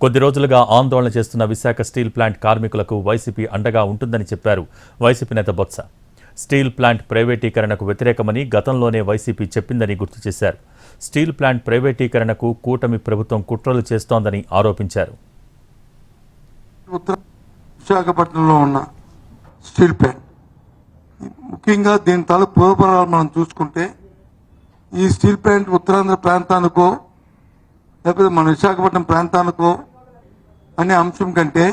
కొద్ది రోజులుగా ఆందోళన చేస్తున్న విశాఖ స్టీల్ ప్లాంట్ కార్మికులకు వైసీపీ అండగా ఉంటుందని చెప్పారు వైసీపీ నేత బొత్స. స్టీల్ ప్లాంట్ ప్రైవేటీకరణకు వ్యతిరేకమని గతంలోనే వైసీపీ చెప్పిందని గుర్తు చేశారు. స్టీల్ ప్లాంట్ ప్రైవేటీకరణకు కూటమి ప్రభుత్వం కుట్రలు చేస్తోందని ఆరోపించారు. విశాఖపట్నంలో ఉన్న స్టీల్ ప్లాంట్. ముఖ్యంగా దీని తాలూకు పూర్వపరాలు మనం చూసుకుంటే ఈ స్టీల్ ప్లాంట్ ఉత్తరాంధ్ర ప్రాంతానికో లేకపోతే మన విశాఖపట్నం ప్రాంతానికో అనే అంశం కంటే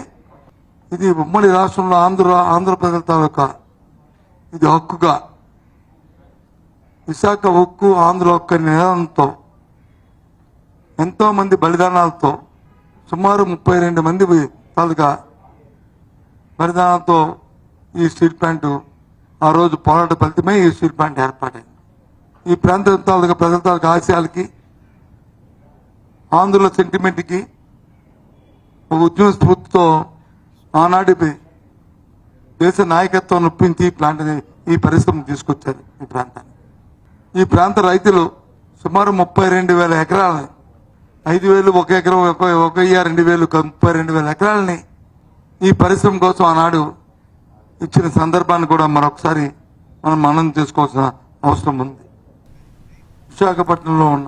ఇది ఉమ్మడి రాష్ట్రంలో ఆంధ్ర ఆంధ్రప్రదేశ్ తాలూకా ఇది హక్కుగా. విశాఖ హక్కు ఆంధ్ర హక్కు అనే నినాదంతో ఎంతో మంది బలిదానాలతో సుమారు ముప్పై రెండు మంది తాలూకా బలిదానాలతో ఈ స్టీల్ ప్లాంట్ ఆ రోజు పోరాట ఫలితమే ఈ స్టీల్ ప్లాంట్ ఏర్పాటైంది. ఈ ప్రాంత తాలూకా ప్రజల తాలూకా ఆశయాలకి ఆంధ్రుల సెంటిమెంట్కి ఉద్యమ స్ఫూర్తితో ఆనాటి దేశ నాయకత్వం నొప్పించి ఈ ప్లాంట్ ఈ పరిశ్రమ తీసుకొచ్చారు ఈ ప్రాంతాన్ని ఈ ప్రాంత రైతులు సుమారు ముప్పై రెండు వేల ఎకరాల ఐదు వేలు ఒక ఎకరం ఒక ఒక రెండు వేలు ముప్పై రెండు వేల ఎకరాలని ఈ పరిశ్రమ కోసం ఆనాడు ఇచ్చిన సందర్భాన్ని కూడా మరొకసారి మనం మనం చేసుకోవాల్సిన అవసరం ఉంది. విశాఖపట్నంలో ఉన్న